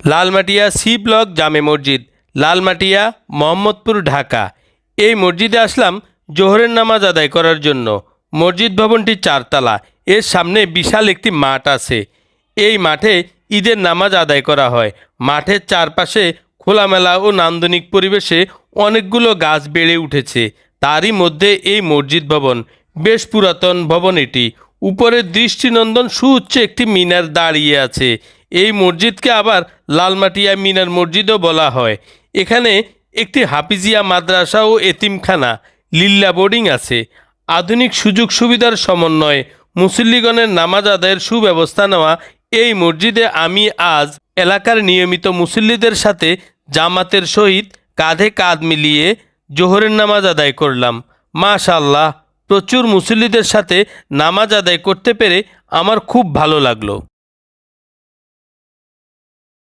Lalmatia C block জামে মসজিদ, লালমাটিয়া, মোহাম্মদপুর, ঢাকা। এই মসজিদে আসলাম জোহরের নামাজ আদায় করার জন্য। মসজিদ ভবনটি চারতলা, এর সামনে বিশাল একটি মাঠ আছে। এই মাঠে ঈদের নামাজ আদায় করা হয়। মাঠের চারপাশে খোলামেলা ও নান্দনিক পরিবেশে অনেকগুলো গাছ বেড়ে উঠেছে। তারই মধ্যে এই মসজিদ ভবন বেশ পুরাতন ভবন এটি। উপরের দৃষ্টিনন্দন সুউচ্চ একটি মিনার দাঁড়িয়ে আছে। এই মসজিদকে আবার লালমাটিয়া মিনার মসজিদও বলা হয়। এখানে একটি হাফিজিয়া মাদ্রাসা ও এতিমখানা, লিল্লা বোর্ডিং আছে। আধুনিক সুযোগ সুবিধার সমন্বয়ে মুসল্লিগণের নামাজ আদায়ের সুব্যবস্থা নেওয়া এই মসজিদে আমি আজ এলাকার নিয়মিত মুসল্লিদের সাথে জামাতের সহিত কাঁধে কাঁধ মিলিয়ে জোহরের নামাজ আদায় করলাম। মাশাল্লাহ প্রচুর মুসল্লিদের সাথে নামাজ আদায় করতে পেরে আমার খুব ভালো লাগল।